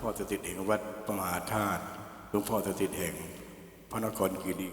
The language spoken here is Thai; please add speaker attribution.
Speaker 1: พ่อสถิตแห่งวัดประมหาธาตุหลวงพ่อสถิตแห่งพระนครคีรี